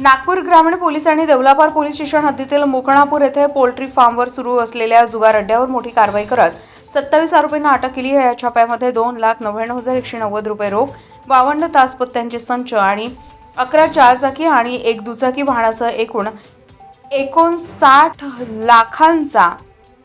नागपूर ग्रामीण पोलीस आणि Deolapar police station हद्दीतील मोकणापूर येथे पोल्ट्री फार्मवर सुरू असलेल्या जुगार अड्ड्यावर मोठी कारवाई करत सत्तावीस आरोपींना अटक केली. आहे या छाप्यामध्ये दोन लाख नव्याण्णव हजार एकशे नव्वद रुपये रोख बावन्न तासपत्त्यांचे संच आणि अकरा चारचाकी आणि एक दुचाकी वाहनासह एकूण एकोणसाठ लाखांचा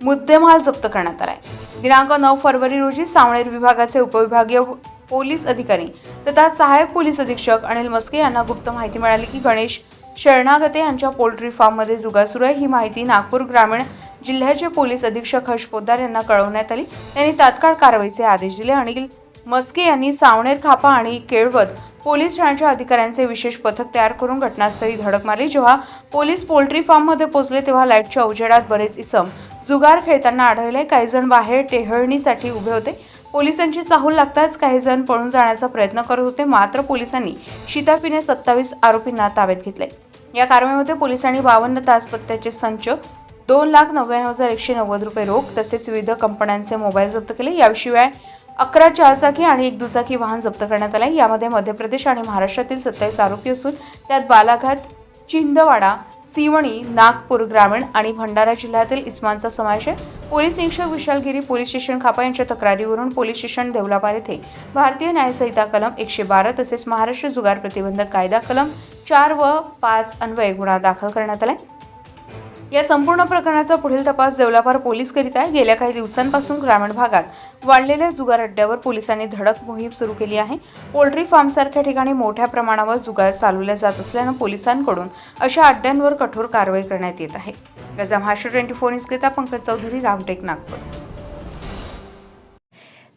मुद्देमाल जप्त करण्यात आलाय. दिनांक नऊ फरवरी रोजी सावनेर विभागाचे उपविभागीय पोलीस अधिकारी तथा सहाय्यक पोलीस अधीक्षक अनिल मस्के यांना गुप्त माहिती मिळाली की गणेश शरणागते यांच्या पोल्ट्री फार्ममध्ये जुगार सुरू आहे. ही माहिती नागपूर ग्रामीण जिल्ह्याचे पोलीस अधीक्षक हर्ष पोद्दार यांना कळवण्यात आली. त्यांनी तात्काळ कारवाईचे आदेश दिले. अनिल मस्के यांनी सावणेर खापा आणि केळवत पोलीस ठाण्याच्या अधिकाऱ्यांचे विशेष पथक तयार करून घटनास्थळी धडक मारली. जेव्हा पोलीस पोल्ट्री फार्ममध्ये पोहोचले तेव्हा लाईटच्या उजेडात बरेच इसम जुगार खेळताना आढळले. काही जण बाहेर टेहळणीसाठी उभे होते. पोलिसांची चाहूल लागताच काही जण पळून जाण्याचा प्रयत्न करत होते. मात्र पोलिसांनी शिताफीने सत्तावीस आरोपींना ताब्यात घेतले. या कारवाईमध्ये पोलिसांनी बावन्न तास पत्त्याचे संच दोन लाख नव्याण्णव हजार एकशे नव्वद रुपये रोख तसेच विविध कंपन्यांचे मोबाईल जप्त केले. याशिवाय अकरा चारचाकी आणि एक दुचाकी वाहन जप्त करण्यात आले. यामध्ये मध्य प्रदेश आणि महाराष्ट्रातील सत्तावीस आरोपी असून त्यात बालाघाट चिंदवाडा सिवणी नागपूर ग्रामीण आणि भंडारा जिल्ह्यातील इस्मानचा समावेश आहे. पोलीस निरीक्षक विशालगिरी पोलीस स्टेशन खापा यांच्या तक्रारीवरून पोलीस स्टेशन देवलापार येथे भारतीय न्यायसंहिता कलम एकशे बारा तसेच महाराष्ट्र जुगार प्रतिबंधक कायदा कलम चार व पाच अन्वये गुन्हा दाखल करण्यात आलाय. या संपूर्ण प्रकरणाचा पुढील तपास देवलापार पोलीस करीत आहे. गेल्या काही दिवसांपासून ग्रामीण भागात वाढलेल्या जुगार अड्ड्यावर पोलिसांनी धडक मोहीम सुरू केली आहे. पोल्ट्री फार्मसारख्या ठिकाणी मोठ्या प्रमाणावर जुगार चालवल्या जात असल्यानं पोलिसांकडून अशा अड्ड्यांवर कठोर कारवाई करण्यात येत आहे. गजा महाराष्ट्र ट्वेंटी फोर न्यूजकरिता पंकज चौधरी रामटेक नागपूर.